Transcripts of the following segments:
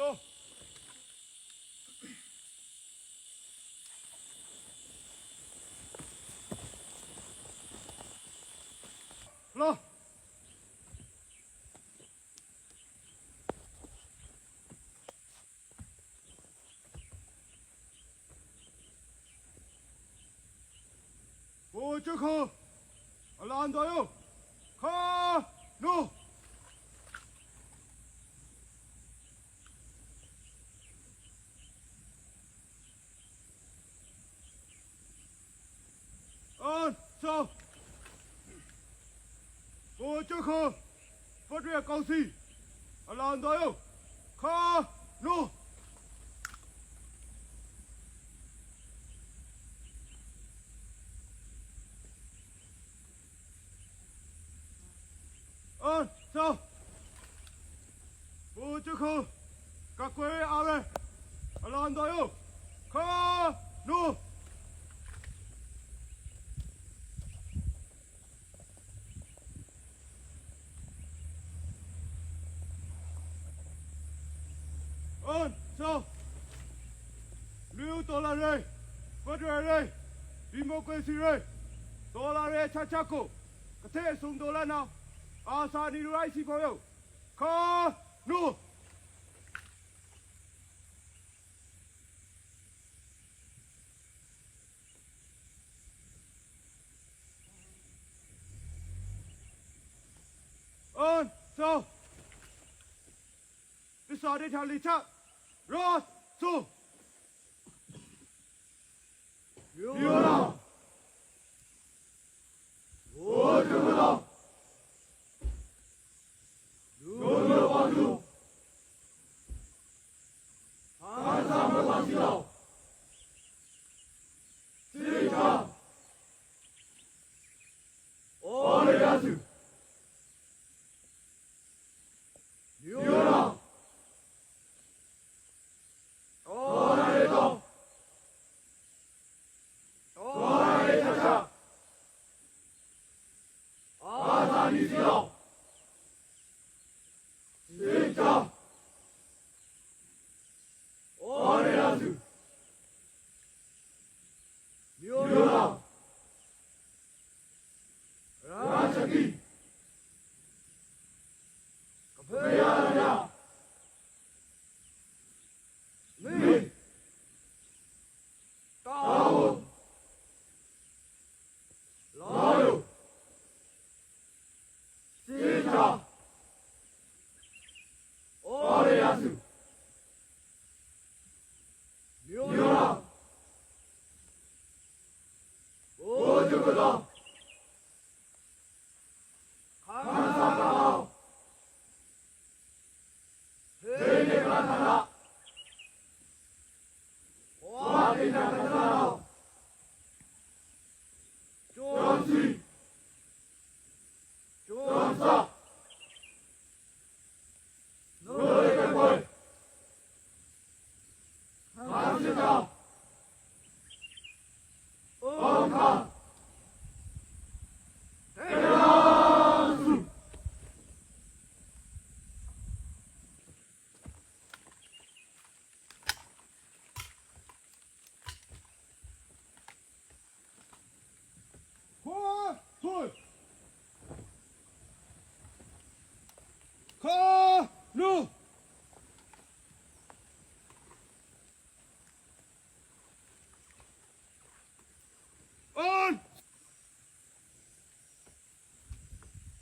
됐어. 흘러. 오쭉 가. 얼라 안 가요! 가. 노. khô phát triển cao xì ở lần tới không? Khó nô. Ơn, sao? Bố chứ không? On, so. New dollar ray. Federal ray. Democracy ray. Dollar ray chachako. Kate sung dollar now. Asa ni rai si for you. Ka no. On, so. ဒီစာရထားလိ ချရောဆူယောလာဝိုဒမလာယောယောပါလူအာသမပါ Thank you.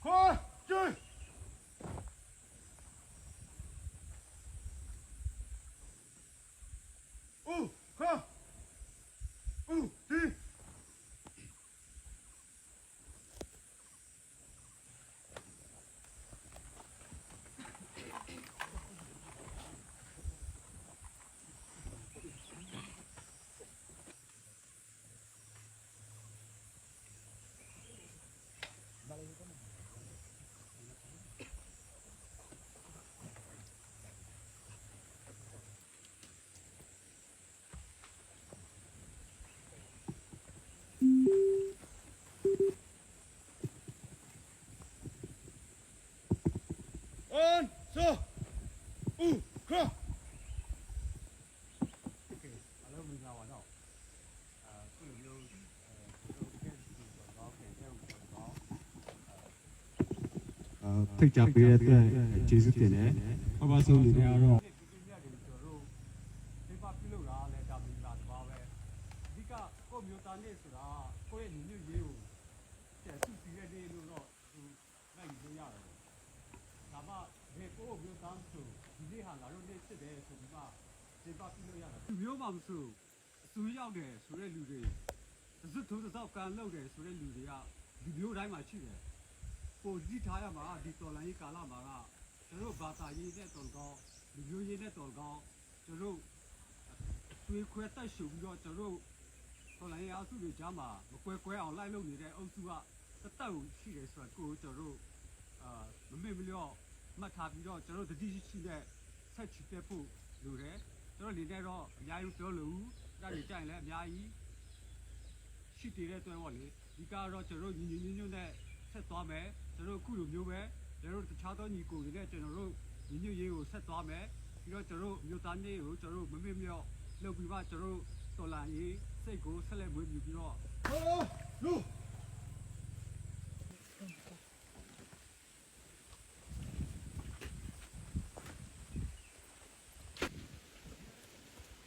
four, ဆိုဦးခေါအလုံးမင်္ဂလာပါတော့အခုလိုမျိုးအဲထိတ်ကြပေးတဲ့အတွက်ကျေးဇူးတင်တယ်။ဘာပါဆုံးနေတဲ့အရော မှဘယ်ကိုယ့်မျိုးသားဆိုဒီနေ့ဟာငါတို့နေ့ဖြစ်တယ်ဆိုပြီးမှဒီပါပြုလုပ်ရတာမျိုးမှမဆိုအစူရောက်တယ်ဆိုတဲ့လူတွေသစ်ထိုးသောကန်လောက်တယ်ဆိုတဲ့လူတွေကဒီမျိုးတိုင်းမှာရှိတယ်ပိုကြည့်ထားရမှာဒီတော်လိုင်းရေးကာလမှာကကျွန်တော်ဘာသာရေးနဲ့တော်ကောင်းလူမျိုးရေးနဲ့တော်ကောင်းကျွန်တော်တွေးခွဲတက်ရှုပြီးတော့ကျွန်တော်တော်လိုင်းရေးအစုတွေကြားမှာမကွဲကွဲအောင်လိုက်လုပ်နေတဲ့အုပ်စုကတတ်တက်ရှိတယ်ဆိုတော့ကိုကျွန်တော်အာမမေ့မလျော့ မှတ်ထားပြီးတော့ကျွန်တော်တတိရှိတဲ့ဆက်ချစ်တဲ့ဖို့လိုတယ်ကျွန်တော်နေနဲ့တော့အများကြီးပြောလို့ဒါတွေကြိုင်လည်းအများကြီးရှိတည်တဲ့အတွက်ပေါ့လေဒီကတော့ကျွန်တော်တို့ညီညီညွတ်ညွတ်နဲ့ဆက်သွားမယ်ကျွန်တော်တို့အခုလိုမျိုးပဲကျွန်တော်တို့တခြားသောညီကိုတွေနဲ့ကျွန်တော်တို့ညီညွတ်ရေးကိုဆက်သွားမယ်ပြီးတော့ကျွန်တော်တို့မြို့သားနေကိုကျွန်တော်တို့မမေ့မြော့လုပ်ပြီးမှကျွန်တော်တို့တော်လာရေးစိတ်ကိုဆက်လက်မွေးမြူပြီးတော့ဟောလူ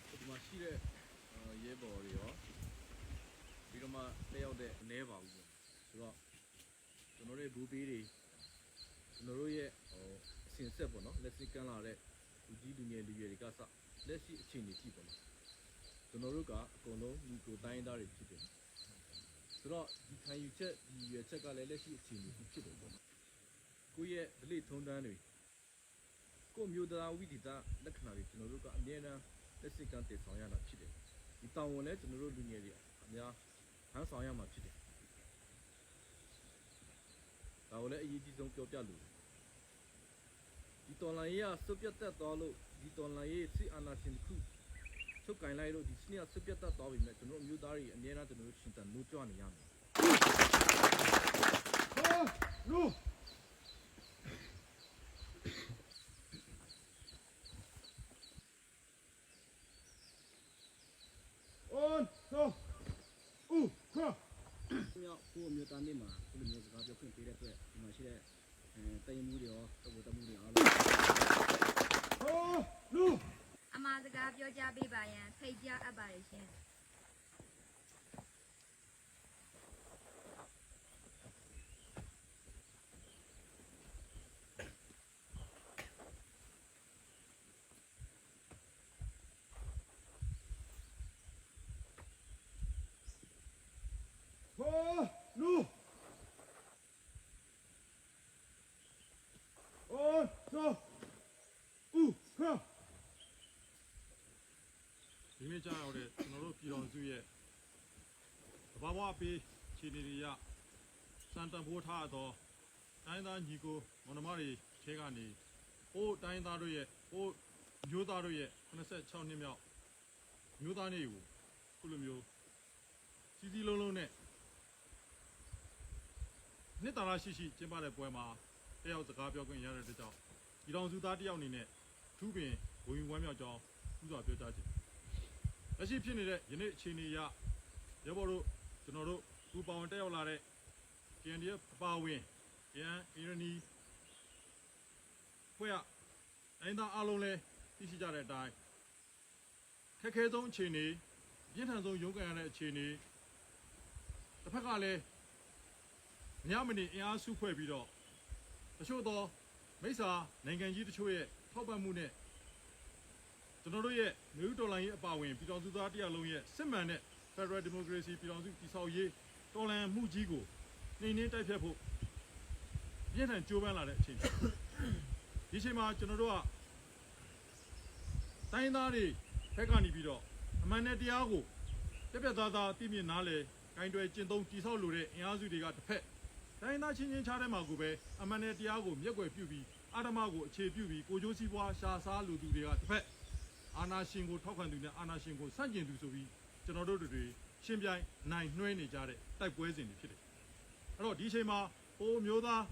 ဒီမှာရှိတဲ့အာရဲဘော်တွေရောပြီးတော့မှလက်ရောက်တဲ့အနေပါဘူးပေါ့ဆိုတော့ ကျွန်တော်တို့ဘူပီးတွေကျွန်တော်တို့ရဲ့ဟိုအစဉ်ဆက်ပေါ့နော်လက်ရှိကမ်းလာတဲ့လူကြီးလူငယ်လူရွယ်တွေကစလက်ရှိအခြေအနေကြည့်ပေါ့နော်ကျွန်တော်တို့ကအကုန်လုံးညီကိုတိုင်းသားတွေဖြစ်တယ်ဆိုတော့ဒီခံယူချက်ဒီရွယ်ချက်ကလည်းလက်ရှိအခြေအနေကြီးဖြစ်တယ်ပေါ့နော်ကိုယ့်ရဲ့ဒလိထုံးတန်းတွေကိုယ့်မျိုးသားဝိသီတာလက္ခဏာတွေကျွန်တော်တို့ကအမြဲတမ်းလက်စစ်ကမ်းတည်ဆောင်ရတာဖြစ်တယ်ဒီတောင်ဝင်လဲကျွန်တော်တို့လူငယ်တွေအများဟန်ဆောင်ရမှာဖြစ်တယ်ဒါ ကိုလည်းအရေးကြီးဆုံးပြောပြလို့ဒီတော်လိုင်းရေးကစုပ်ပြတ်တက်သွားလို့ဒီတော်လိုင်းရေးစစ်အာဏာရှင်တစ်ခုချုပ်ကင်လိုက်လို့ဒီစနစ်ကစုပ်ပြတ်တက်သွားပြီမဲ့ကျွန်တော်တို့အမျိုးသားတွေအများအားကျွန်တော်တို့ရှင်တန်နိုးကြွနေရမယ်ဟောလူအွန်ဆိုဦးခါ မြော က်ကိုအမျိုးသားနေ့မှာဒီလိုမျိုးစကားပြောခွင့်ပေးတဲ့အတွက်ဒီမှာရှိတဲ့အဲတိုင်မှုတွေရောတဘူတမှုတွေအားလုံးဟောလူအမှားစကားပြောကြပေးပါရန်ဖိတ်ကြားအပ်ပါတယ်ရှင် ဟောလူအွန်ဆိုဦးခါ ဒီနေ့ကြာရောက်တဲ့ကျွန်တော်တို့ပြည်တော်စုရဲ့တဘာ ဝပေးခြေနေတွေရစံတန်ဖိုးထားသောတိုင်းသားညီကိုမောင်နှမတွေထဲကနေဟိုးတိုင်းသားတို့ရဲ့ဟိုးမျိုးသားတို့ရဲ့86နှစ်မြောက်မျိုးသားနေ့ကိုခုလိုမျိုးစီစီလုံးလုံးနဲ့နှစ်သာရရှိရှိကျင်းပတဲ့ပွဲမှာတယောက်စကားပြောခွင့်ရတဲ့အတွက်ကြောင့်ဒီတော်စုသားတယောက်အနေနဲ့ထူးပင်ဝင်ယူဝမ်းမြောက်ကြောင်းဥစွာပြောကြားခြင်းလက်ရှိဖြစ်နေတဲ့ယနေ့အခြေအနေအရရဘော်တို့ ကျွန်တော်တို့ပူပေါင်းတက်ရောက်လာတဲ့ KNDF အပါအဝင် KN အီရနီဖွဲ့ရတိုင်းသားအားလုံးလည်းသိရှိကြတဲ့အတိုင်းခက်ခဲဆုံးအခြေအနေပြင်းထန်ဆုံးရုန်းကန်ရတဲ့အခြေအနေတစ်ဖက်ကလည်းညမနေအင်အားစုဖွဲ့ပြီးတော့တချို့သောမိစ္ဆာနိုင်ငံကြီးတချို့ရဲ့ထောက်ပံ့မှုနဲ့ကျွန်တော်တို့ရဲ့မြို့တော်လိုင်းရေးအပါအဝင်ပြည်တော်စုသားတရားလုံးရဲ့စစ်မှန်တဲ့ Federal Democracy ပြည်တော်စုတည်ဆောက်ရေးတော်လှန်မှုကြီးကိုနှိမ်နှင်းတိုက်ဖြတ်ဖို့ပြင်းထန်ကြိုးပမ်းလာတဲ့အချိန်ဖြစ်တယ်ဒီအချိန်မှာကျွန်တော်တို့ကတိုင်းသားတွေဘက်ကနေပြီးတော့အမှန်နဲ့တရားကိုပြက်ပြက်သားသားသိမြင်နားလေဂိုင်းတွယ်ကျင့်သုံးတည်ဆောက်လိုတဲ့အင်အားစုတွေကတစ်ဖက်တိုင်းသားချင်းချင်းခြားတဲ့မှာကိုပဲအမှန်နဲ့တရားကိုမျက်ကွယ်ပြုပြီးအာဓမ္မကိုအခြေပြုပြီးကိုကြိုးစည်းပွားရှာစားလူသူတွေကတစ်ဖက်အာနာရှင်ကိုထောက်ခံသူနဲ့အာနာရှင်ကိုဆန့်ကျင်သူဆိုပြီး ကျွန်တော်တို့တွေရှင်းပြိုင်နိုင်နှွှဲနေကြတဲ့တိုက်ပွဲစဉ်တွေဖြစ်တယ်။အဲ့တော့ဒီအချိန်မှာဟိုမျိုးသား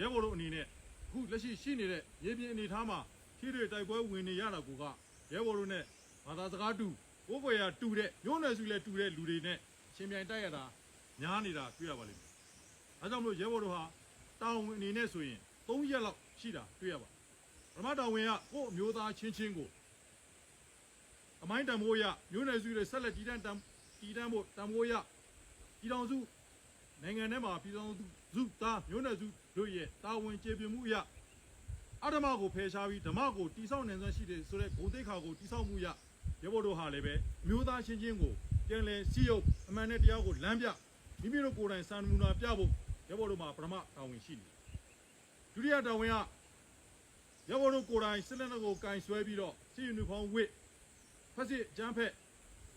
ရဲဘော်တို့အနေနဲ့အခုလက်ရှိရှိနေတဲ့ရေပြင်အနေထားမှာထိတွေတိုက်ပွဲဝင်နေရတာကိုကရဲဘော်တို့နဲ့ဘာသာစကားတူဘိုးဘွယ်ရတူတဲ့မျိုးနွယ်စုလည်းတူတဲ့လူတွေနဲ့ရှင်းပြိုင်တိုက်ရတာညားနေတာတွေ့ရပါလိမ့်မယ်။အဲကြောင့်မလို့ရဲဘော်တို့ဟာတာဝန်အနေနဲ့ဆိုရင်3ရက်လောက်ရှိတာတွေ့ရပါတယ်ပထမတာဝန်ကကိုယ့်အမျိုးသားချင်းချင်းကို အမိုင်းတံမိုးရမျိုးနယ်စုတွေဆက်လက်တည်တံ့တံတည်တံ့ဖို့တံမိုးရပြည်တော်စုနိုင်ငံထဲမှာပြည်တော်စုစုသားမျိုးနယ်စုတို့ရဲ့တာဝန်ကျေပြမှုအရအဓမ္မကိုဖယ်ရှားပြီးဓမ္မကိုတိဆောက်နိုင်စွမ်းရှိတယ်ဆိုတဲ့ဂုဏ်သိက္ခာကိုတိဆောက်မှုရရဖို့တို့ဟာလည်းပဲအမျိုးသားချင်းချင်းကိုပြန်လည်စည်းရုပ်အမှန်နဲ့တရားကိုလမ်းပြမိမိတို့ကိုယ်တိုင်စံနမူနာပြဖို့ရဖို့တို့မှာပထမတာဝန်ရှိတယ်ဒုတိယတာဝန်ကရဘော်တို့ကိုယ်တိုင်စစ်လက်နက်ကိုကင်ဆွဲပြီးတော့စီယူနီဖောင်းဝစ် ဖက်စစ်ကျန်းဖက်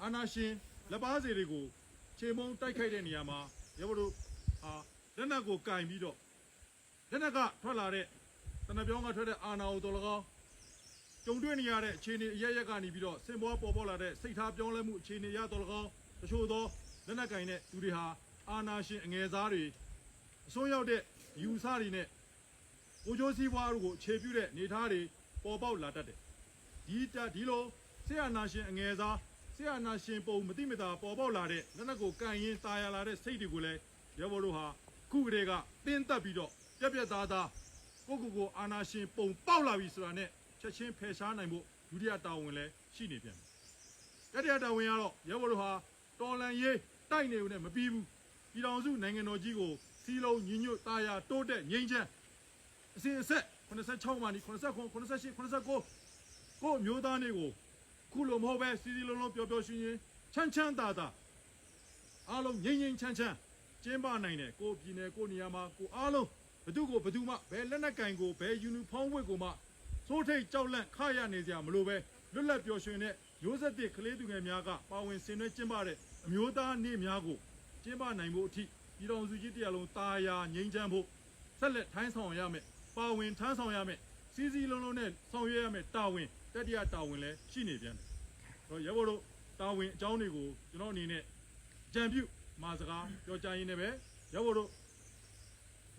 အာနာရှင်လက်ပါစီတွေကိုခြေမုံတိုက်ခိုက်တဲ့နေရာမှာရဘော်တို့ဟာလက်နက်ကိုကင်ပြီးတော့လက်နက်ကထွက်လာတဲ့တနပြောင်းကထွက်တဲ့အာနာကိုတော်လကောင်းကြုံတွေ့နေရတဲ့အခြေအနေအရရက်ကနေပြီးတော့စင်ပေါ်ပေါ်ပေါ်လာတဲ့စိတ်ထားပြောင်းလဲမှုအခြေအနေရတော်လကောင်းတချို့သောလက်နက်ကင်တဲ့သူတွေဟာအာနာရှင်အငယ်စားတွေအစိုးရောက်တဲ့ယူဆတွေနဲ့ကိုကျိုးစည်းပွားတို့ကိုအခြေပြုတဲ့နေသားတွေပေါ်ပေါက်လာတတ်တယ်ဒီတဒီလို ဆရာနာရှင်အငယ်စားဆရာနာရှင်ပုံမတိမတာပေါ်ပေါက်လာတဲ့လက်နက်ကိုကန်ရင်ตายရလာတဲ့စိတ်တွေကိုလည်းရဘော်တို့ဟာခုကလေးကတင်းတက်ပြီးတော့ပြက်ပြက်သားသားကိုကိုကိုအာနာရှင်ပုံပေါက်လာပြီဆိုတာနဲ့ချက်ချင်းဖယ်ရှားနိုင်ဖို့ဒုတိယတာဝန်လည်းရှိနေပြန်တယ်တတိယတာဝန်ကတော့ရဘော်တို့ဟာတော်လန်ရေးတိုက်နေုံနဲ့မပြီးဘူးပြည်တော်စုနိုင်ငံတော်ကြီးကိုစီလုံးညီညွတ်တာယာတိုးတက်ငြိမ်းချမ်း အစဉ်အဆက်86မှာဒီ89 88 89ကိုအမျိုးသားတွေကို ခုလိုမဟုတ်ပဲစီစီလုံးလုံးပျော်ပျော်ရွှင်ရွှင်ချမ်းချမ်းသာသာအားလုံးငြိမ်ငြိမ်ချမ်းချမ်းကျင်းပနိုင်တယ်ကိုပြည်နယ်ကိုနေရာမှာကိုအားလုံးဘသူကိုဘသူမှဘယ်လက်နက်ကင်ကိုဘယ်ယူနီဖောင်းဝတ်ကိုမှစိုးထိတ်ကြောက်လန့်ခရနေကြမလို့ပဲလွတ်လပ်ပျော်ရွှင်တဲ့မျိုးဆက်တစ်ကလေးသူငယ်များကပါဝင်ဆင်နွှဲကျင်းပတဲ့အမျိုးသားနေ့များကိုကျင်းပနိုင်ဖို့အထိပြည်တော်စုကြီးတရားလုံးတာယာငြိမ်းချမ်းဖို့ဆက်လက်ထိုင်းဆောင်ရမယ်ပါဝင်ထမ်းဆောင်ရမယ် စီစီလုံးလုံးနဲ့ဆောင်ရွက်ရမယ်တာဝန်တတိယတာဝန်လည်းရှိနေပြန်တယ်တော့ရဘော်တို့တာဝန်အကြောင်းတွေကိုကျွန်တော်အနေနဲ့ကြံပြုမာစကားပြောကြရင်းနဲ့ပဲရဘော်တို့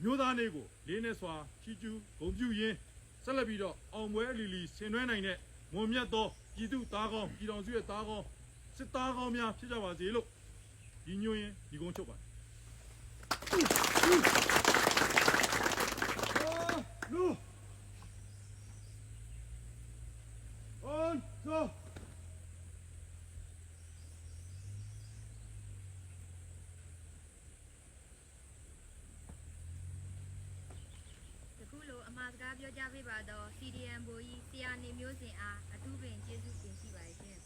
မျိုးသားလေးကိုလေးနဲ့စွာချီကျူးဂုံပြုရင်းဆက်လက်ပြီးတော့အောင်ပွဲအလီလီဆင်နွှဲနိုင်တဲ့မွန်မြတ်သောပြည်သူသားကောင်းပြည်တော်စုရဲ့သားကောင်းစစ်သားကောင်းများဖြစ်ကြပါစေလို့ဒီညွှန်းရင်ဒီကုန်းချုပ်ပါတယ် လူအွန်ဆို တခုလိုအ မှားစကားပြောကြပေးပါတော့ CDM ဘိုးကြီးဆရာနေမျိုးစင်အားအထူးပင်ကျေးဇူးတင်ရှိပါတယ်ရှင်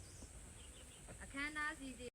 အခမ်းအနားစီစဉ်